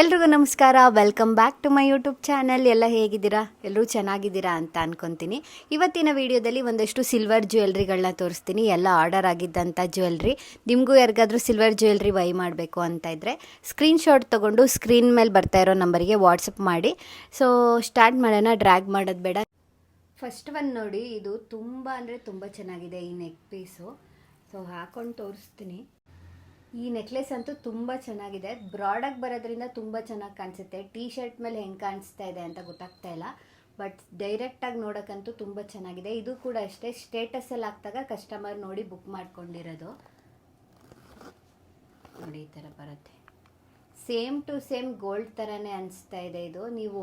ಎಲ್ರಿಗೂ ನಮಸ್ಕಾರ. Welcome back to my YouTube channel ಎಲ್ಲ ಹೇಗಿದ್ದೀರಾ? ಎಲ್ಲರೂ ಚೆನ್ನಾಗಿದ್ದೀರಾ ಅಂತ ಅನ್ಕೊತೀನಿ. ಇವತ್ತಿನ ವಿಡಿಯೋದಲ್ಲಿ ಒಂದಷ್ಟು ಸಿಲ್ವರ್ ಜ್ಯುವೆಲ್ರಿಗಳನ್ನ ತೋರಿಸ್ತೀನಿ. ಎಲ್ಲ ಆರ್ಡರ್ ಆಗಿದ್ದಂಥ ಜ್ಯುವೆಲ್ರಿ ನಿಮಗೂ ಯಾರಿಗಾದರೂ ಸಿಲ್ವರ್ ಜ್ಯುವೆಲ್ರಿ ಬೈ ಮಾಡಬೇಕು ಅಂತ ಇದ್ದರೆ ಸ್ಕ್ರೀನ್ಶಾಟ್ ತೊಗೊಂಡು ಸ್ಕ್ರೀನ್ ಮೇಲೆ ಬರ್ತಾ ಇರೋ ನಂಬರಿಗೆ ವಾಟ್ಸಪ್ ಮಾಡಿ. ಸೊ ಸ್ಟಾರ್ಟ್ ಮಾಡೋಣ. ಡ್ರ್ಯಾಗ್ ಮಾಡೋದು ಬೇಡ. ಫಸ್ಟ್ ಒನ್ ನೋಡಿ. ಇದು ತುಂಬ ಅಂದರೆ ತುಂಬ ಚೆನ್ನಾಗಿದೆ ಈ ನೆಕ್ ಪೀಸು ಸೊ ಹಾಕೊಂಡು ತೋರಿಸ್ತೀನಿ. ಈ ನೆಕ್ಲೆಸ್ ಅಂತೂ ತುಂಬ ಚೆನ್ನಾಗಿದೆ. ಬ್ರಾಡಾಗಿ ಬರೋದ್ರಿಂದ ತುಂಬ ಚೆನ್ನಾಗಿ ಕಾಣಿಸುತ್ತೆ. ಟೀ ಶರ್ಟ್ ಮೇಲೆ ಹೆಂಗೆ ಕಾಣಿಸ್ತಾ ಇದೆ ಅಂತ ಗೊತ್ತಾಗ್ತಾ ಇಲ್ಲ. ಬಟ್ ಡೈರೆಕ್ಟಾಗಿ ನೋಡೋಕ್ಕಂತೂ ತುಂಬ ಚೆನ್ನಾಗಿದೆ. ಇದು ಕೂಡ ಅಷ್ಟೇ. ಸ್ಟೇಟಸಲ್ಲಿ ಹಾಕ್ದಾಗ ಕಸ್ಟಮರ್ ನೋಡಿ ಬುಕ್ ಮಾಡ್ಕೊಂಡಿರೋದು. ನೋಡಿ, ಈ ಥರ ಬರುತ್ತೆ. ಸೇಮ್ ಟು ಸೇಮ್ ಗೋಲ್ಡ್ ಥರನೇ ಅನಿಸ್ತಾ ಇದೆ ಇದು. ನೀವು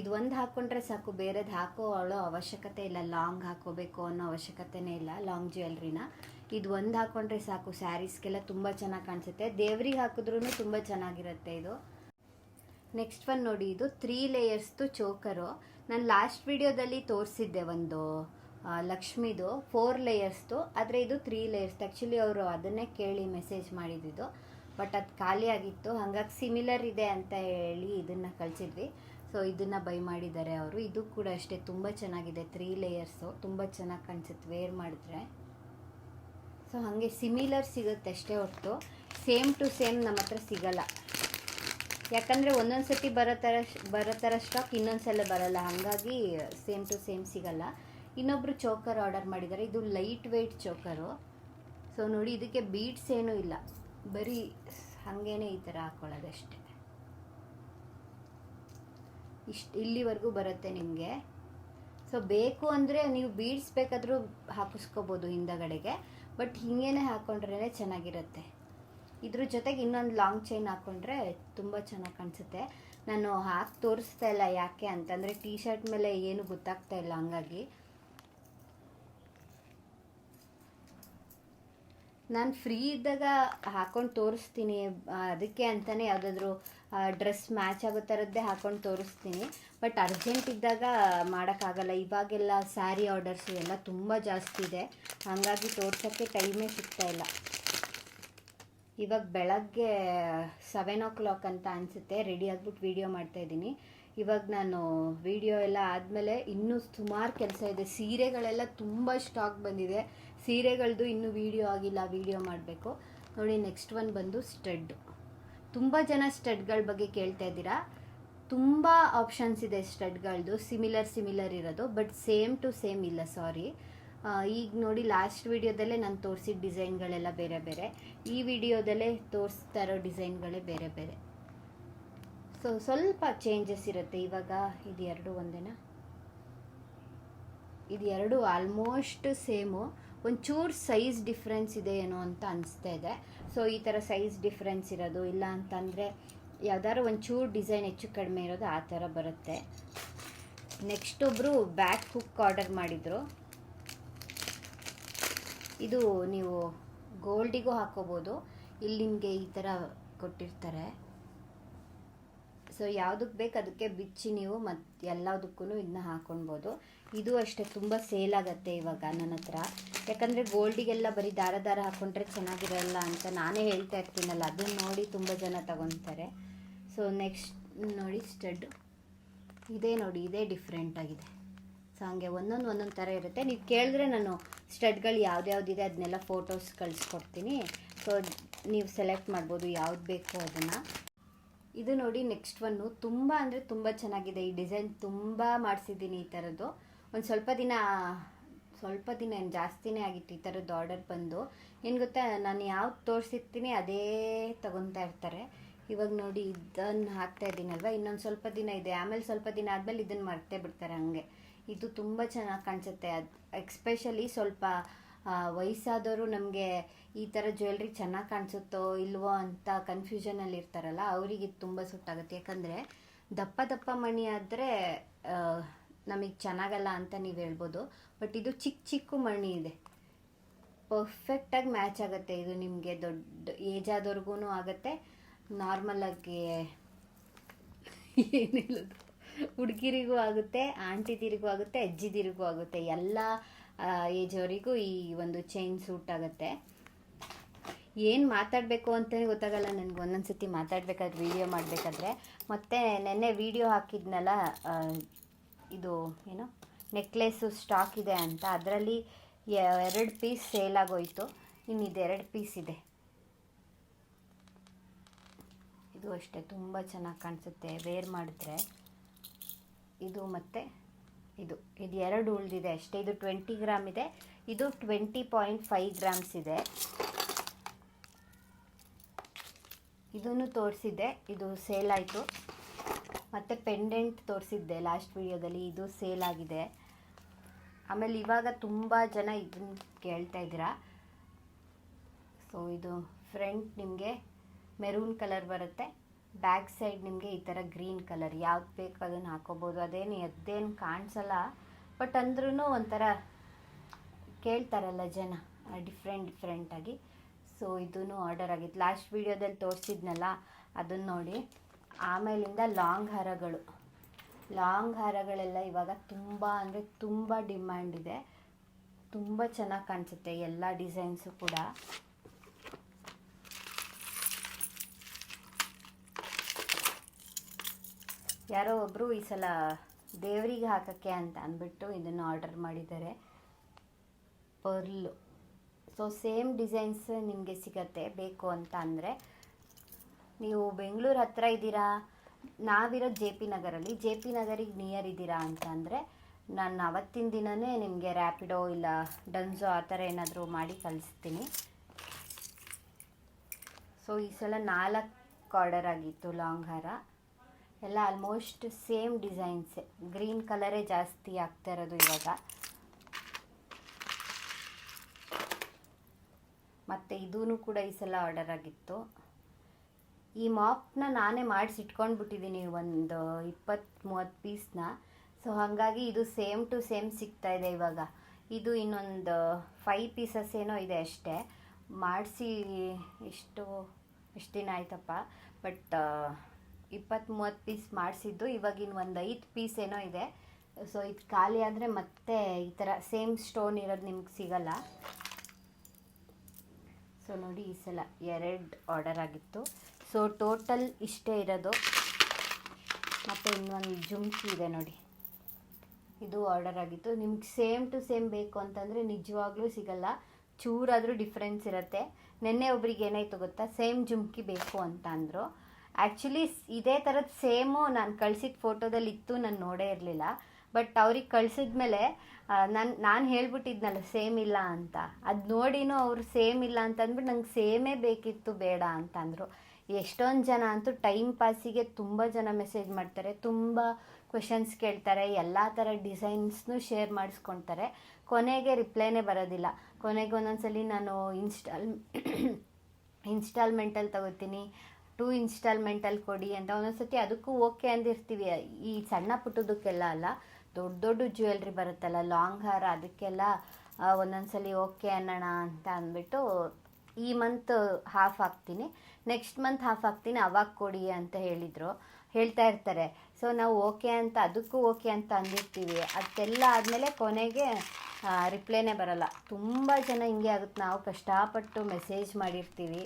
ಇದು ಒಂದು ಹಾಕ್ಕೊಂಡ್ರೆ ಸಾಕು, ಬೇರೆದು ಅವಳೋ ಅವಶ್ಯಕತೆ ಇಲ್ಲ. ಲಾಂಗ್ ಹಾಕೋಬೇಕು ಅನ್ನೋ ಅವಶ್ಯಕತೆನೇ ಇಲ್ಲ ಲಾಂಗ್ ಜ್ಯುವೆಲ್ರಿನ ಇದು ಒಂದು ಹಾಕ್ಕೊಂಡ್ರೆ ಸಾಕು. ಸ್ಯಾರೀಸ್ಗೆಲ್ಲ ತುಂಬ ಚೆನ್ನಾಗಿ ಕಾಣಿಸುತ್ತೆ. ದೇವ್ರಿಗೆ ಹಾಕಿದ್ರೂ ತುಂಬ ಚೆನ್ನಾಗಿರುತ್ತೆ ಇದು. ನೆಕ್ಸ್ಟ್ ಒನ್ ನೋಡಿ, ಇದು ತ್ರೀ ಲೇಯರ್ಸ್ದು ಚೋಕರು. ನಾನು ಲಾಸ್ಟ್ ವಿಡಿಯೋದಲ್ಲಿ ತೋರಿಸಿದ್ದೆ ಒಂದು ಲಕ್ಷ್ಮಿದು ಫೋರ್ ಲೇಯರ್ಸ್ದು ಆದರೆ ಇದು ತ್ರೀ ಲೇಯರ್ಸ್ ಆ್ಯಕ್ಚುಲಿ ಅವರು ಅದನ್ನೇ ಕೇಳಿ ಮೆಸೇಜ್ ಮಾಡಿದ್ದು ಬಟ್ ಅದು ಖಾಲಿ ಆಗಿತ್ತು. ಹಾಗಾಗಿ ಸಿಮಿಲರ್ ಇದೆ ಅಂತ ಹೇಳಿ ಇದನ್ನು ಕಳಿಸಿದ್ವಿ. ಸೊ ಇದನ್ನು ಬೈ ಮಾಡಿದ್ದಾರೆ ಅವರು. ಇದು ಕೂಡ ಅಷ್ಟೇ. ತುಂಬ ಚೆನ್ನಾಗಿದೆ. ತ್ರೀ ಲೇಯರ್ಸು ತುಂಬ ಚೆನ್ನಾಗಿ ಕಾಣಿಸುತ್ತೆ. ವೇರ್ ಮಾಡಿದ್ರೆ. ಸೊ ಹಾಗೆ ಸಿಮಿಲರ್ ಸಿಗುತ್ತೆ ಅಷ್ಟೇ ಹೊರತು. ಸೇಮ್ ಟು ಸೇಮ್ ನಮ್ಮ ಹತ್ರ ಸಿಗಲ್ಲ. ಯಾಕಂದರೆ ಒಂದೊಂದು ಸತಿ ಬರೋ ಥರ ಬರೋ ಥರ ಸ್ಟಾಕ್ ಇನ್ನೊಂದು ಸಲ ಬರೋಲ್ಲ. ಹಾಗಾಗಿ ಸೇಮ್ ಟು ಸೇಮ್ ಸಿಗಲ್ಲ. ಇನ್ನೊಬ್ಬರು ಚೋಕರ್ ಆರ್ಡರ್ ಮಾಡಿದ್ದಾರೆ. ಇದು ಲೈಟ್ ವೆಯ್ಟ್ ಚೋಕರು ಸೊ ನೋಡಿ, ಇದಕ್ಕೆ ಬೀಡ್ಸ್ ಏನೂ ಇಲ್ಲ. ಬರೀ ಹಾಗೇನೆ ಈ ಥರ ಹಾಕ್ಕೊಳ್ಳೋದಷ್ಟೇ ಇಷ್ಟು, ಇಲ್ಲಿವರೆಗೂ ಬರುತ್ತೆ ನಿಮಗೆ. ಸೊ ಬೇಕು ಅಂದರೆ ನೀವು ಬೀಡ್ಸ್ ಬೇಕಾದರೂ ಹಾಕಿಸ್ಕೋಬೋದು ಹಿಂದಗಡೆಗೆ. ಬಟ್ ಹಿಂಗೇನೆ ಹಾಕ್ಕೊಂಡ್ರೇ ಚೆನ್ನಾಗಿರುತ್ತೆ. ಇದ್ರ ಜೊತೆಗೆ ಇನ್ನೊಂದು ಲಾಂಗ್ ಚೈನ್ ಹಾಕೊಂಡ್ರೆ ತುಂಬ ಚೆನ್ನಾಗಿ ಕಾಣಿಸುತ್ತೆ. ನಾನು ಹಾಕಿ ತೋರಿಸ್ತಾ ಇಲ್ಲ ಯಾಕೆ ಅಂತಂದರೆ ಟೀ ಶರ್ಟ್ ಮೇಲೆ ಏನು ಗೊತ್ತಾಗ್ತಾ ಇಲ್ಲ ಹಂಗಾಗಿ. ನಾನು ಫ್ರೀ ಇದ್ದಾಗ ಹಾಕೊಂಡು ತೋರಿಸ್ತೀನಿ. ಅದಕ್ಕೆ ಅಂತಲೇ ಯಾವುದಾದ್ರೂ ಡ್ರೆಸ್ ಮ್ಯಾಚ್ ಆಗೋ ಥರದ್ದೇ ಹಾಕೊಂಡು ತೋರಿಸ್ತೀನಿ. ಬಟ್ ಅರ್ಜೆಂಟ್ ಇದ್ದಾಗ ಮಾಡೋಕ್ಕಾಗಲ್ಲ. ಇವಾಗೆಲ್ಲ ಸ್ಯಾರಿ ಆರ್ಡರ್ಸು ಎಲ್ಲ ತುಂಬ ಜಾಸ್ತಿ ಇದೆ. ಹಾಗಾಗಿ ತೋರ್ಸೋಕ್ಕೆ ಟೈಮೇ ಸಿಗ್ತಾ ಇಲ್ಲ. ಇವಾಗ ಬೆಳಗ್ಗೆ ಸೆವೆನ್ ಓ ಕ್ಲಾಕ್ ಅಂತ ಅನಿಸುತ್ತೆ. ರೆಡಿ ಆಗ್ಬಿಟ್ಟು ವೀಡಿಯೋ ಮಾಡ್ತಾ ಇದ್ದೀನಿ. ಇವಾಗ ನಾನು ವಿಡಿಯೋ ಎಲ್ಲ ಆದಮೇಲೆ ಇನ್ನೂ ಸುಮಾರು ಕೆಲಸ ಇದೆ. ಸೀರೆಗಳೆಲ್ಲ ತುಂಬ ಸ್ಟಾಕ್ ಬಂದಿದೆ. ಸೀರೆಗಳದ್ದು ಇನ್ನೂ ವಿಡಿಯೋ ಆಗಿಲ್ಲ ವೀಡಿಯೋ ಮಾಡಬೇಕು. ನೋಡಿ ನೆಕ್ಸ್ಟ್ ಒನ್ ಬಂದು ಸ್ಟಡ್ ತುಂಬ ಜನ ಸ್ಟಡ್ಗಳ ಬಗ್ಗೆ ಕೇಳ್ತಾ ಇದ್ದೀರಾ? ತುಂಬ ಆಪ್ಷನ್ಸ್ ಇದೆ ಸ್ಟಡ್ಗಳದ್ದು ಸಿಮಿಲರ್ ಸಿಮಿಲರ್ ಇರೋದು. ಬಟ್ ಸೇಮ್ ಟು ಸೇಮ್ ಇಲ್ಲ ಸಾರಿ ಈಗ ನೋಡಿ ಲಾಸ್ಟ್ ವಿಡಿಯೋದಲ್ಲೇ ನಾನು ತೋರಿಸಿದ ಡಿಸೈನ್ಗಳೆಲ್ಲ ಬೇರೆ ಬೇರೆ. ಈ ವಿಡಿಯೋದಲ್ಲೇ ತೋರಿಸ್ತಾ ಇರೋ ಡಿಸೈನ್ಗಳೇ ಬೇರೆ ಬೇರೆ. ಸೊ ಸ್ವಲ್ಪ ಚೇಂಜಸ್ ಇರುತ್ತೆ ಇವಾಗ ಇದು ಎರಡು ಒಂದೇನಾ? ಇದು ಎರಡು ಆಲ್ಮೋಸ್ಟ್ ಸೇಮು ಒಂಚೂರು ಸೈಜ್ ಡಿಫ್ರೆನ್ಸ್ ಇದೆ ಏನೋ ಅಂತ ಅನಿಸ್ತಾ ಇದೆ. ಸೊ ಈ ಥರ ಸೈಜ್ ಡಿಫ್ರೆನ್ಸ್ ಇರೋದು, ಇಲ್ಲ ಅಂತಂದರೆ ಯಾವ್ದಾದ್ರು ಒಂಚೂರು ಡಿಸೈನ್ ಹೆಚ್ಚು ಕಡಿಮೆ ಇರೋದು ಆ ಥರ ಬರುತ್ತೆ. ನೆಕ್ಸ್ಟ್ ಒಬ್ಬರು ಬ್ಯಾಕ್ ಹುಕ್ ಆರ್ಡರ್ ಮಾಡಿದರು. ಇದು ನೀವು ಗೋಲ್ಡಿಗೂ ಹಾಕೋಬೋದು. ಇಲ್ಲಿ ನಿಮಗೆ ಈ ಥರ ಕೊಟ್ಟಿರ್ತಾರೆ. ಸೊ ಯಾವುದಕ್ಕೆ ಬೇಕು ಅದಕ್ಕೆ ಬಿಚ್ಚಿ ನೀವು ಮತ್ತು ಎಲ್ಲದಕ್ಕೂ ಇದನ್ನ ಹಾಕೊಳ್ಬೋದು ಇದು ಅಷ್ಟೇ, ತುಂಬ ಸೇಲ್ ಆಗುತ್ತೆ ಇವಾಗ ನನ್ನ ಹತ್ರ. ಯಾಕಂದರೆ ಗೋಲ್ಡಿಗೆಲ್ಲ ಬರೀ ದಾರ ದಾರ ಹಾಕ್ಕೊಂಡ್ರೆ ಚೆನ್ನಾಗಿರಲ್ಲ ಅಂತ ನಾನೇ ಹೇಳ್ತಾ ಇರ್ತೀನಲ್ಲ ಅದನ್ನ ನೋಡಿ ತುಂಬ ಜನ ತಗೊತಾರೆ. ಸೊ ನೆಕ್ಸ್ಟ್ ನೋಡಿ ಸ್ಟಡ್ ಇದೇ ನೋಡಿ, ಇದೇ ಡಿಫ್ರೆಂಟ್ ಆಗಿದೆ. ಸೊ ಹಂಗೆ ಒಂದೊಂದು ಒಂದೊಂದು ಥರ ಇರುತ್ತೆ. ನೀವು ಕೇಳಿದ್ರೆ ನಾನು ಸ್ಟಡ್ಗಳು ಯಾವ್ದ್ಯಾವ್ದಿದೆ ಅದನ್ನೆಲ್ಲ ಫೋಟೋಸ್ ಕಳಿಸ್ಕೊಡ್ತೀನಿ. ಸೊ ನೀವು ಸೆಲೆಕ್ಟ್ ಮಾಡ್ಬೋದು ಯಾವ್ದು ಬೇಕು ಅದನ್ನು. ಇದು ನೋಡಿ ನೆಕ್ಸ್ಟ್ ಒನ್ನು ತುಂಬ ಅಂದರೆ ತುಂಬ ಚೆನ್ನಾಗಿದೆ. ಈ ಡಿಸೈನ್ ತುಂಬ ಮಾಡಿಸಿದ್ದೀನಿ ಈ ಥರದ್ದು ಒಂದು ಸ್ವಲ್ಪ ದಿನ ಸ್ವಲ್ಪ ದಿನ ಏನು ಜಾಸ್ತಿನೇ ಆಗಿತ್ತು ಈ ಥರದ್ದು ಆರ್ಡರ್ ಬಂದು. ಏನು ಗೊತ್ತಾ, ನಾನು ಯಾವ್ದು ತೋರಿಸಿರ್ತೀನಿ ಅದೇ ತಗೊತಾ ಇರ್ತಾರೆ. ಇವಾಗ ನೋಡಿ ಇದನ್ನು ಹಾಕ್ತಾ ಇದ್ದೀನಲ್ವ? ಇನ್ನೊಂದು ಸ್ವಲ್ಪ ದಿನ ಇದೆ. ಆಮೇಲೆ ಸ್ವಲ್ಪ ದಿನ ಆದಮೇಲೆ ಇದನ್ನು ಮರ್ತೇ ಬಿಡ್ತಾರೆ ಹಂಗೆ. ಇದು ತುಂಬ ಚೆನ್ನಾಗಿ ಕಾಣಿಸುತ್ತೆ. ಅದು ಎಕ್ಸ್ಪೆಷಲಿ ಸ್ವಲ್ಪ ವಯಸ್ಸಾದವರು ನಮಗೆ ಈ ಥರ ಜ್ಯುವೆಲ್ರಿ ಚೆನ್ನಾಗಿ ಕಾಣಿಸುತ್ತೋ ಇಲ್ವೋ ಅಂತ ಕನ್ಫ್ಯೂಷನಲ್ಲಿ ಇರ್ತಾರಲ್ಲ, ಅವರಿಗೆ ತುಂಬ ಸುಟ್ಟಾಗುತ್ತೆ. ಯಾಕಂದರೆ ದಪ್ಪ ದಪ್ಪ ಮಣಿ ಆದರೆ ನಮಗೆ ಚೆನ್ನಾಗಲ್ಲ ಅಂತ ನೀವು ಹೇಳ್ಬೋದು. ಬಟ್ ಇದು ಚಿಕ್ಕ ಚಿಕ್ಕ ಮಣಿ ಇದೆ. ಪರ್ಫೆಕ್ಟಾಗಿ ಮ್ಯಾಚ್ ಆಗುತ್ತೆ. ಇದು ನಿಮಗೆ ದೊಡ್ಡ ಏಜ್ ಆದವ್ರಿಗೂ ಆಗುತ್ತೆ. ನಾರ್ಮಲಾಗಿ ಏನಿಲ್ಲ ಹುಡುಗಿರಿಗೂ ಆಗುತ್ತೆ, ಆಂಟಿದಿರಿಗೂ ಆಗುತ್ತೆ, ಅಜ್ಜಿದಿರಿಗೂ ಆಗುತ್ತೆ. ಎಲ್ಲ ಏಜ್ ಅವರಿಗೂ ಈ ಒಂದು ಚೈನ್ ಸೂಟ್ ಆಗುತ್ತೆ. ಏನು ಮಾತಾಡಬೇಕು ಅಂತಲೇ ಗೊತ್ತಾಗಲ್ಲ, ನನಗೆ ಒಂದೊಂದು ಸತಿ ಮಾತಾಡಬೇಕಾದ್ರೆ ವೀಡಿಯೋ ಮಾಡಬೇಕಾದ್ರೆ. ಮತ್ತು ನೆನ್ನೆ ವೀಡಿಯೋ ಹಾಕಿದ್ನಲ್ಲ ಇದು ಏನು ನೆಕ್ಲೆಸ್ಸು ಸ್ಟಾಕ್ ಇದೆ ಅಂತ. ಅದರಲ್ಲಿ ಎರಡು ಪೀಸ್ ಸೇಲ್ ಆಗೋಯ್ತು. ಇದು ಎರಡು ಪೀಸ್ ಇದೆ. ಇದು ಅಷ್ಟೇ, ತುಂಬ ಚೆನ್ನಾಗಿ ಕಾಣಿಸುತ್ತೆ. ವೇರ್ ಮಾಡಿದ್ರೆ. ಇದು ಮತ್ತು ಇದು ಇದು ಎರಡು ಉಳಿದಿದೆ ಅಷ್ಟೇ. ಇದು ಟ್ವೆಂಟಿ ಗ್ರಾಮ್ ಇದೆ. ಇದು ಟ್ವೆಂಟಿ ಪಾಯಿಂಟ್ ಫೈವ್ ಗ್ರಾಮ್ಸ್ ಇದೆ. ಇದನ್ನು ತೋರಿಸಿದ್ದೆ. ಇದು ಸೇಲ್ ಆಯಿತು. ಮತ್ತು ಪೆಂಡೆಂಟ್ ತೋರಿಸಿದ್ದೆ ಲಾಸ್ಟ್ ವಿಡಿಯೋದಲ್ಲಿ ಇದು ಸೇಲ್ ಆಗಿದೆ. ಆಮೇಲೆ ಇವಾಗ ತುಂಬ ಜನ ಇದನ್ನು ಕೇಳ್ತಾ ಇದ್ದೀರಾ? ಸೊ ಇದು ಫ್ರಂಟ್ ನಿಮಗೆ ಮೆರೂನ್ ಕಲರ್ ಬರುತ್ತೆ. ಬ್ಯಾಕ್ ಸೈಡ್ ನಿಮಗೆ ಈ ಥರ ಗ್ರೀನ್ ಕಲರ್ ಯಾವ್ದು ಬೇಕು ಅದನ್ನು ಹಾಕೋಬೋದು. ಅದೇನು ಎದ್ದೇನು ಕಾಣಿಸಲ್ಲ. ಬಟ್ ಅಂದ್ರೂ ಒಂಥರ ಕೇಳ್ತಾರಲ್ಲ ಜನ ಡಿಫ್ರೆಂಟ್ ಡಿಫ್ರೆಂಟಾಗಿ ಸೊ ಇದೂ ಆರ್ಡರ್ ಆಗಿತ್ತು. ಲಾಸ್ಟ್ ವೀಡಿಯೋದಲ್ಲಿ ತೋರಿಸಿದ್ನಲ್ಲ ಅದನ್ನು ನೋಡಿ. ಆಮೇಲಿಂದ ಲಾಂಗ್ ಹಾರಗಳು. ಲಾಂಗ್ ಹಾರಗಳೆಲ್ಲ ಇವಾಗ ತುಂಬ ಅಂದರೆ ತುಂಬ ಡಿಮ್ಯಾಂಡ್ ಇದೆ. ತುಂಬ ಚೆನ್ನಾಗಿ ಕಾಣಿಸುತ್ತೆ ಎಲ್ಲ ಡಿಸೈನ್ಸು ಕೂಡ. ಯಾರೋ ಒಬ್ಬರು ಈ ಸಲ ದೇವರಿಗೆ ಹಾಕೋಕ್ಕೆ ಅಂತ ಅಂದ್ಬಿಟ್ಟು ಇದನ್ನು ಆರ್ಡರ್ ಮಾಡಿದ್ದಾರೆ. ಪರ್ಲು. ಸೊ ಸೇಮ್ ಡಿಸೈನ್ಸ್ ನಿಮಗೆ ಸಿಗತ್ತೆ. ಬೇಕು ಅಂತ ಅಂದರೆ ನೀವು ಬೆಂಗಳೂರು ಹತ್ರ ಇದ್ದೀರಾ? ನಾವಿರೋ ಜೆ ಪಿ ನಗರಲ್ಲಿ. ಜೆ ಪಿ ನಗರಿಗೆ ನಿಯರ್ ಇದ್ದೀರಾ ಅಂತ ಅಂದರೆ ನಾನು ಅವತ್ತಿನ ದಿನವೇ ನಿಮಗೆ ರ್ಯಾಪಿಡೋ ಇಲ್ಲ ಡನ್ಸೋ ಆ ಥರ ಏನಾದರೂ ಮಾಡಿ ಕಳಿಸ್ತೀನಿ. ಸೊ ಈ ಸಲ ನಾಲ್ಕು ಆರ್ಡರ್ ಆಗಿತ್ತು ಲಾಂಗ್ ಹಾರ. ಎಲ್ಲ ಆಲ್ಮೋಸ್ಟ್ ಸೇಮ್ ಡಿಸೈನ್ಸೇ ಗ್ರೀನ್ ಕಲರೇ ಜಾಸ್ತಿ ಆಗ್ತಾ ಇರೋದು ಇವಾಗ. ಮತ್ತು ಇದೂ ಕೂಡ ಈ ಸಲ ಆರ್ಡರ್ ಆಗಿತ್ತು. ಈ ಮಾಪ್ನ ನಾನೇ ಮಾಡಿಸಿ ಇಟ್ಕೊಂಡ್ಬಿಟ್ಟಿದ್ದೀನಿ ಒಂದು ಇಪ್ಪತ್ತು ಮೂವತ್ತು ಪೀಸ್ನ ಸೊ ಹಾಗಾಗಿ ಇದು ಸೇಮ್ ಟು ಸೇಮ್ ಸಿಗ್ತಾ ಇದೆ ಇವಾಗ. ಇದು ಇನ್ನೊಂದು ಫೈವ್ ಪೀಸಸ್ ಏನೋ ಇದೆ ಅಷ್ಟೇ. ಮಾಡಿಸಿ ಇಷ್ಟು ಇಷ್ಟು ದಿನ ಆಯ್ತಪ್ಪ? ಬಟ್ ಇಪ್ಪತ್ತು ಮೂವತ್ತು ಪೀಸ್ ಮಾಡಿಸಿದ್ದು. ಇವಾಗಿನ ಒಂದು ಐದು ಪೀಸ್ ಏನೋ ಇದೆ. ಸೊ ಇದು ಖಾಲಿ ಆದರೆ ಮತ್ತೆ ಈ ಥರ ಸೇಮ್ ಸ್ಟೋನ್ ಇರೋದು ನಿಮ್ಗೆ ಸಿಗಲ್ಲ. ಸೊ ನೋಡಿ ಈ ಸಲ ಎರಡು ಆರ್ಡರ್ ಆಗಿತ್ತು. ಸೊ ಟೋಟಲ್ ಇಷ್ಟೇ ಇರೋದು. ಮತ್ತು ಇನ್ನೊಂದು ಜುಮ್ಕಿ ಇದೆ ನೋಡಿ. ಇದು ಆರ್ಡರ್ ಆಗಿತ್ತು. ನಿಮ್ಗೆ ಸೇಮ್ ಟು ಸೇಮ್ ಬೇಕು ಅಂತಂದರೆ ನಿಜವಾಗ್ಲೂ ಸಿಗಲ್ಲ. ಚೂರಾದರೂ ಡಿಫ್ರೆನ್ಸ್ ಇರುತ್ತೆ. ನಿನ್ನೆ ಒಬ್ರಿಗೆ ಏನಾಯಿತು ಗೊತ್ತಾ? ಸೇಮ್ ಜುಮ್ಕಿ ಬೇಕು ಅಂತ ಅಂದರು. ಆ್ಯಕ್ಚುಲಿ ಇದೇ ಥರದ ಸೇಮು ನಾನು ಕಳ್ಸಿದ ಫೋಟೋದಲ್ಲಿ ಇತ್ತು, ನಾನು ನೋಡೇ ಇರಲಿಲ್ಲ. ಬಟ್ ಅವ್ರಿಗೆ ಕಳ್ಸಿದ್ಮೇಲೆ ನಾನು ನಾನು ಹೇಳ್ಬಿಟ್ಟಿದ್ನಲ್ಲ, ಸೇಮ್ ಇಲ್ಲ ಅಂತ. ಅದು ನೋಡಿನೂ ಅವ್ರು ಸೇಮ್ ಇಲ್ಲ ಅಂತ ಅಂದ್ಬಿಟ್ಟು ನಂಗೆ ಸೇಮೇ ಬೇಕಿತ್ತು, ಬೇಡ ಅಂತ ಅಂದರು. ಎಷ್ಟೊಂದು ಜನ ಅಂತೂ ಟೈಮ್ ಪಾಸಿಗೆ ತುಂಬ ಜನ ಮೆಸೇಜ್ ಮಾಡ್ತಾರೆ, ತುಂಬ ಕ್ವೆಶನ್ಸ್ ಕೇಳ್ತಾರೆ, ಎಲ್ಲ ಥರ ಡಿಸೈನ್ಸ್ನೂ ಶೇರ್ ಮಾಡಿಸ್ಕೊಳ್ತಾರೆ ಕೊನೆಗೆ ರಿಪ್ಲೈನೇ ಬರೋದಿಲ್ಲ. ಕೊನೆಗೆ ಒಂದೊಂದ್ಸಲಿ ನಾನು ಇನ್ಸ್ಟಾಲ್ ಇನ್ಸ್ಟಾಲ್ಮೆಂಟಲ್ಲಿ ತಗೋತೀನಿ ಟೂ ಇನ್ಸ್ಟಾಲ್ಮೆಂಟಲ್ಲಿ ಕೊಡಿ ಅಂತ ಒಂದೊಂದ್ಸತಿ ಅದಕ್ಕೂ ಓಕೆ ಅಂದಿರ್ತೀವಿ. ಈ ಸಣ್ಣ ಪುಟ್ಟದಕ್ಕೆಲ್ಲ ಅಲ್ಲ, ದೊಡ್ಡ ದೊಡ್ಡ ಜ್ಯುವೆಲ್ರಿ ಬರುತ್ತಲ್ಲ, ಲಾಂಗ್ ಹಾರ ಅದಕ್ಕೆಲ್ಲ ಒಂದೊಂದ್ಸಲಿ ಓಕೆ ಅನ್ನೋಣ ಅಂತ ಅಂದ್ಬಿಟ್ಟು ಈ ಮಂತ್ ಹಾಫ್ ಹಾಕ್ತೀನಿ. ನೆಕ್ಸ್ಟ್ ಮಂತ್ ಹಾಫ್ ಹಾಕ್ತೀನಿ, ಅವಾಗ ಕೊಡಿ ಅಂತ ಹೇಳಿದರು. ಹೇಳ್ತಾ ಇರ್ತಾರೆ. ಸೊ, ನಾವು ಓಕೆ ಅಂತ, ಅದಕ್ಕೂ ಓಕೆ ಅಂತ ಅಂದಿರ್ತೀವಿ. ಅದೆಲ್ಲ ಆದಮೇಲೆ ಕೊನೆಗೆ ರಿಪ್ಲೈನೇ ಬರಲ್ಲ. ತುಂಬ ಜನ ಹಿಂಗೆ ಆಗುತ್ತೆ. ನಾವು ಕಷ್ಟಪಟ್ಟು ಮೆಸೇಜ್ ಮಾಡಿರ್ತೀವಿ.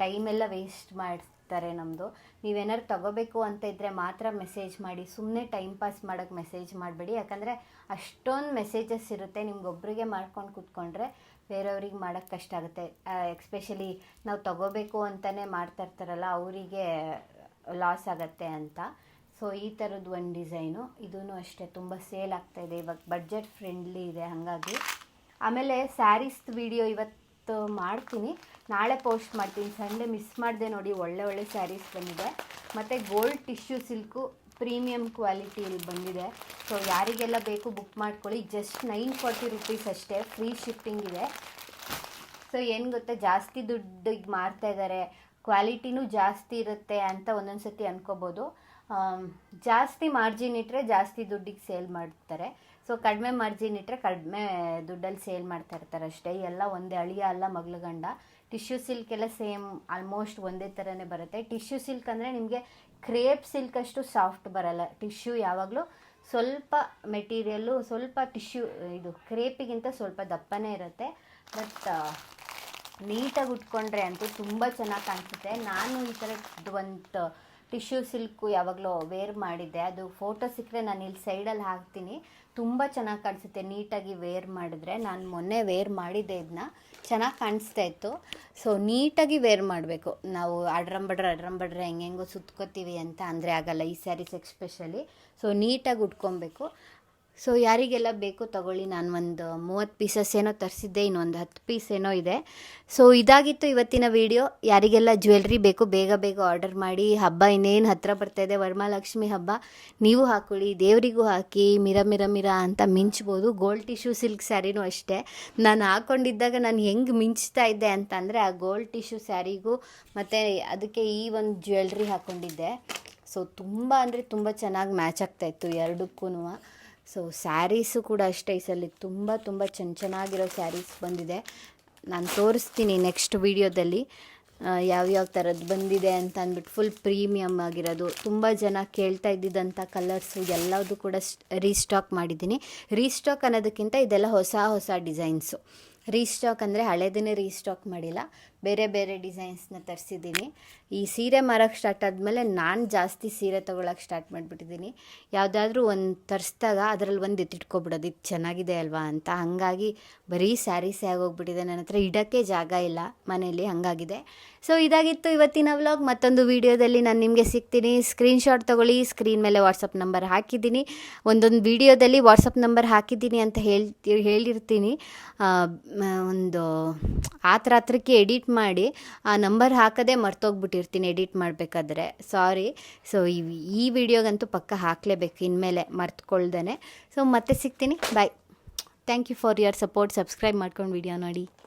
ಟೈಮೆಲ್ಲ ವೇಸ್ಟ್ ಮಾಡ್ತಾರೆ ನಮ್ಮದು ನೀವೇನಾದ್ರು ತಗೋಬೇಕು ಅಂತ ಇದ್ದರೆ ಮಾತ್ರ ಮೆಸೇಜ್ ಮಾಡಿ. ಸುಮ್ಮನೆ ಟೈಮ್ ಪಾಸ್ ಮಾಡೋಕ್ಕೆ ಮೆಸೇಜ್ ಮಾಡಬೇಡಿ. ಯಾಕಂದರೆ ಅಷ್ಟೊಂದು ಮೆಸೇಜಸ್ ಇರುತ್ತೆ ನಿಮ್ಗೊಬ್ಬರಿಗೆ ಮಾಡ್ಕೊಂಡು ಕೂತ್ಕೊಂಡ್ರೆ ಬೇರೆಯವ್ರಿಗೆ ಮಾಡೋಕ್ಕೆ ಕಷ್ಟ ಆಗುತ್ತೆ. ಎಕ್ಸ್ಪೆಷಲಿ ನಾವು ತಗೋಬೇಕು ಅಂತಲೇ ಮಾಡ್ತಾ ಇರ್ತಾರಲ್ಲ, ಅವರಿಗೆ ಲಾಸ್ ಆಗುತ್ತೆ ಅಂತ. ಸೊ ಈ ಥರದ್ದು ಒಂದು ಡಿಸೈನು ಇದೂ ಅಷ್ಟೇ, ತುಂಬ ಸೇಲ್ ಆಗ್ತಾಯಿದೆ ಇವಾಗ ಬಡ್ಜೆಟ್ ಫ್ರೆಂಡ್ಲಿ ಇದೆ ಹಾಗಾಗಿ. ಆಮೇಲೆ ಸ್ಯಾರೀಸ್ ವಿಡಿಯೋ ಇವತ್ತು ಮಾಡ್ತೀನಿ. ನಾಳೆ ಪೋಸ್ಟ್ ಮಾಡ್ತೀನಿ. ಸಂಡೇ ಮಿಸ್ ಮಾಡಿದೆ ನೋಡಿ, ಒಳ್ಳೆ ಒಳ್ಳೆ ಸ್ಯಾರೀಸ್ ಬಂದಿದೆ. ಮತ್ತು ಗೋಲ್ಡ್ ಟಿಶ್ಯೂ ಸಿಲ್ಕು ಪ್ರೀಮಿಯಂ ಕ್ವಾಲಿಟಿಯಲ್ಲಿ ಬಂದಿದೆ. ಸೊ ಯಾರಿಗೆಲ್ಲ ಬೇಕು ಬುಕ್ ಮಾಡ್ಕೊಳ್ಳಿ. ಜಸ್ಟ್ ನೈನ್ ಫಾರ್ಟಿ ರುಪೀಸ್ ಅಷ್ಟೇ. ಫ್ರೀ ಶಿಫ್ಟಿಂಗ್ ಇದೆ. ಸೊ ಏನು ಗೊತ್ತಾ? ಜಾಸ್ತಿ ದುಡ್ಡಿಗೆ ಮಾರ್ತಾ ಇದ್ದಾರೆ ಕ್ವಾಲಿಟಿನೂ ಜಾಸ್ತಿ ಇರುತ್ತೆ ಅಂತ ಒಂದೊಂದು ಸತಿ ಅನ್ಕೋಬೋದು ಜಾಸ್ತಿ ಮಾರ್ಜಿನ್ ಇಟ್ಟರೆ ಜಾಸ್ತಿ ದುಡ್ಡಿಗೆ ಸೇಲ್ ಮಾಡ್ತಾರೆ. ಸೊ ಕಡಿಮೆ ಮಾರ್ಜಿನ್ ಇಟ್ಟರೆ ಕಡಿಮೆ ದುಡ್ಡಲ್ಲಿ ಸೇಲ್ ಮಾಡ್ತಾ ಇರ್ತಾರೆ ಅಷ್ಟೇ. ಎಲ್ಲ ಒಂದೇ ಅಳಿಯ ಅಲ್ಲ ಮಗ್ಳು ಗಂಡ. ಟಿಶ್ಯೂ ಸಿಲ್ಕ್ ಎಲ್ಲ ಸೇಮ್ ಆಲ್ಮೋಸ್ಟ್ ಒಂದೇ ಥರನೇ ಬರುತ್ತೆ. ಟಿಶ್ಯೂ ಸಿಲ್ಕ್ ಅಂದರೆ ನಿಮಗೆ ಕ್ರೇಪ್ ಸಿಲ್ಕ್ ಅಷ್ಟು ಸಾಫ್ಟ್ ಬರಲ್ಲ. ಟಿಶ್ಯೂ ಯಾವಾಗಲೂ ಸ್ವಲ್ಪ ಮೆಟೀರಿಯಲ್ಲು ಸ್ವಲ್ಪ ಟಿಶ್ಯೂ ಇದು ಕ್ರೇಪಿಗಿಂತ ಸ್ವಲ್ಪ ದಪ್ಪನೇ ಇರುತ್ತೆ. ಬಟ್ ನೀಟಾಗಿ ಉಟ್ಕೊಂಡ್ರೆ ಅಂತೂ ತುಂಬ ಚೆನ್ನಾಗಿ ಕಾಣಿಸುತ್ತೆ. ನಾನು ಈ ಥರದ್ದು ಒಂದು ಟಿಶ್ಯೂ ಸಿಲ್ಕು ಯಾವಾಗಲೂ ವೇರ್ ಮಾಡಿದ್ದೆ. ಅದು ಫೋಟೋ ಸಿಕ್ಕರೆ ನಾನು ಇಲ್ಲಿ ಸೈಡಲ್ಲಿ ಹಾಕ್ತೀನಿ. ತುಂಬ ಚೆನ್ನಾಗಿ ಕಾಣಿಸುತ್ತೆ. ನೀಟಾಗಿ ವೇರ್ ಮಾಡಿದ್ರೆ. ನಾನು ಮೊನ್ನೆ ವೇರ್ ಮಾಡಿದ್ದೆ ಇದನ್ನ ಚೆನ್ನಾಗಿ ಕಾಣಿಸ್ತಾ ಇತ್ತು. ಸೊ ನೀಟಾಗಿ ವೇರ್ ಮಾಡಬೇಕು. ನಾವು ಅಡ್ರಂಬಡ್ರೆ ಅಡ್ರಂಬಡ್ರೆ ಹೆಂಗೆಂಗೋ ಸುತ್ಕೋತೀವಿ ಅಂತ ಅಂದರೆ ಆಗಲ್ಲ ಈ ಸ್ಯಾರೀಸ್ ಎಕ್ಸ್ಪೆಷಲಿ ಸೊ ನೀಟಾಗಿ ಉಟ್ಕೊಬೇಕು. ಸೊ ಯಾರಿಗೆಲ್ಲ ಬೇಕು ತಗೊಳ್ಳಿ, ನಾನು ಒಂದು ಮೂವತ್ತು ಪೀಸಸ್ ಏನೋ ತರಿಸಿದ್ದೆ, ಇನ್ನೊಂದು ಹತ್ತು ಪೀಸ್ ಏನೋ ಇದೆ. ಸೊ ಇದಾಗಿತ್ತು ಇವತ್ತಿನ ವಿಡಿಯೋ ಯಾರಿಗೆಲ್ಲ ಜ್ಯುವೆಲ್ರಿ ಬೇಕು, ಬೇಗ ಬೇಗ ಆರ್ಡರ್ ಮಾಡಿ. ಹಬ್ಬ ಇನ್ನೇನು ಹತ್ತಿರ ಬರ್ತಾ ಇದೆ ವರಮಹಾಲಕ್ಷ್ಮಿ ಹಬ್ಬ. ನೀವು ಹಾಕೊಳ್ಳಿ, ದೇವರಿಗೂ ಹಾಕಿ, ಮಿರ ಮಿರ ಮಿರ ಅಂತ ಮಿಂಚ್ಬೋದು. ಗೋಲ್ಡ್ ಟಿಶ್ಯೂ ಸಿಲ್ಕ್ ಸ್ಯಾರಿನೂ ಅಷ್ಟೇ. ನಾನು ಹಾಕ್ಕೊಂಡಿದ್ದಾಗ ನಾನು ಹೆಂಗೆ ಮಿಂಚ್ತಾ ಇದ್ದೆ ಅಂತಂದರೆ, ಆ ಗೋಲ್ಡ್ ಟಿಶ್ಯೂ ಸ್ಯಾರಿಗೂ ಮತ್ತು ಅದಕ್ಕೆ ಈ ಒಂದು ಜ್ಯುವೆಲ್ರಿ ಹಾಕ್ಕೊಂಡಿದ್ದೆ ಸೊ ತುಂಬ ಅಂದರೆ ತುಂಬ ಚೆನ್ನಾಗಿ ಮ್ಯಾಚ್ ಆಗ್ತಾಯಿತ್ತು ಎರಡಕ್ಕೂ ಸೊ ಸ್ಯಾರೀಸು ಕೂಡ ಅಷ್ಟೇ ಈ ಸಲ ತುಂಬ ತುಂಬ ಚೆನ್ನ ಚೆನ್ನಾಗಿರೋ ಸ್ಯಾರೀಸ್ ಬಂದಿದೆ ನಾನು ತೋರಿಸ್ತೀನಿ ನೆಕ್ಸ್ಟ್ ವೀಡಿಯೋದಲ್ಲಿ ಯಾವ್ಯಾವ ಥರದ್ದು ಬಂದಿದೆ ಅಂತ ಅಂದ್ಬಿಟ್ಟು ಫುಲ್ ಪ್ರೀಮಿಯಮ್ ಆಗಿರೋದು ತುಂಬ ಜನ ಕೇಳ್ತಾ ಇದ್ದಿದ್ದಂಥ ಕಲರ್ಸು ಎಲ್ಲದೂ ಕೂಡ ರೀಸ್ಟಾಕ್ ಮಾಡಿದ್ದೀನಿ ರೀಸ್ಟಾಕ್ ಅನ್ನೋದಕ್ಕಿಂತ ಇದೆಲ್ಲ ಹೊಸ ಹೊಸ ಡಿಸೈನ್ಸು ರೀಸ್ಟಾಕ್ ಅಂದರೆ ಹಳೇದನ್ನೇ ರೀಸ್ಟಾಕ್ ಮಾಡಿಲ್ಲ. ಬೇರೆ ಬೇರೆ ಡಿಸೈನ್ಸ್ನ ತರಿಸಿದ್ದೀನಿ. ಈ ಸೀರೆ ಮಾರೋಕ್ಕೆ ಸ್ಟಾರ್ಟ್ ಆದಮೇಲೆ ನಾನು ಜಾಸ್ತಿ ಸೀರೆ ತೊಗೊಳಕ್ಕೆ ಸ್ಟಾರ್ಟ್ ಮಾಡಿಬಿಟ್ಟಿದ್ದೀನಿ. ಯಾವುದಾದ್ರೂ ಒಂದು ತರಿಸ್ದಾಗ ಅದರಲ್ಲಿ ಒಂದು ಎತ್ತಿಟ್ಕೊಬಿಡೋದು ಇದು ಚೆನ್ನಾಗಿದೆ ಅಲ್ವಾ ಅಂತ. ಹಾಗಾಗಿ ಬರೀ ಸ್ಯಾರೀಸೇ ಆಗೋಗ್ಬಿಟ್ಟಿದೆ. ನನ್ನ ಹತ್ರ ಇಡೋಕ್ಕೆ ಜಾಗ ಇಲ್ಲ ಮನೆಯಲ್ಲಿ ಹಾಗಾಗಿದೆ. ಸೊ ಇದಾಗಿತ್ತು ಇವತ್ತಿನ ವ್ಲಾಗ್. ಮತ್ತೊಂದು ವೀಡಿಯೋದಲ್ಲಿ ನಾನು ನಿಮಗೆ ಸಿಗ್ತೀನಿ. ಸ್ಕ್ರೀನ್ಶಾಟ್ ತೊಗೊಳ್ಳಿ ಸ್ಕ್ರೀನ್ ಮೇಲೆ ವಾಟ್ಸಪ್ ನಂಬರ್ ಹಾಕಿದ್ದೀನಿ. ಒಂದೊಂದು ವೀಡಿಯೋದಲ್ಲಿ ವಾಟ್ಸಪ್ ನಂಬರ್ ಹಾಕಿದ್ದೀನಿ ಅಂತ ಹೇಳ್ತಿ ಹೇಳಿರ್ತೀನಿ ಒಂದು ಆ ಥರ ಹತ್ರಕ್ಕೆ ಎಡಿಟ್ ಮಾಡಿ ಆ ನಂಬರ್ ಹಾಕೋದೇ ಮರ್ತೋಗ್ಬಿಟ್ಟಿರ್ತೀನಿ ಎಡಿಟ್ ಮಾಡಬೇಕಾದ್ರೆ. ಸಾರಿ. ಸೊ, ಈ ಈ ವಿಡಿಯೋಗಂತೂ ಪಕ್ಕ ಹಾಕಲೇಬೇಕು. ಇನ್ಮೇಲೆ ಮರ್ತ್ಕೊಳ್ದೇ ಸೊ, ಮತ್ತೆ ಸಿಗ್ತೀನಿ. Bye. Thank you for your support. Subscribe ಮಾಡ್ಕೊಂಡು ವಿಡಿಯೋ ನೋಡಿ.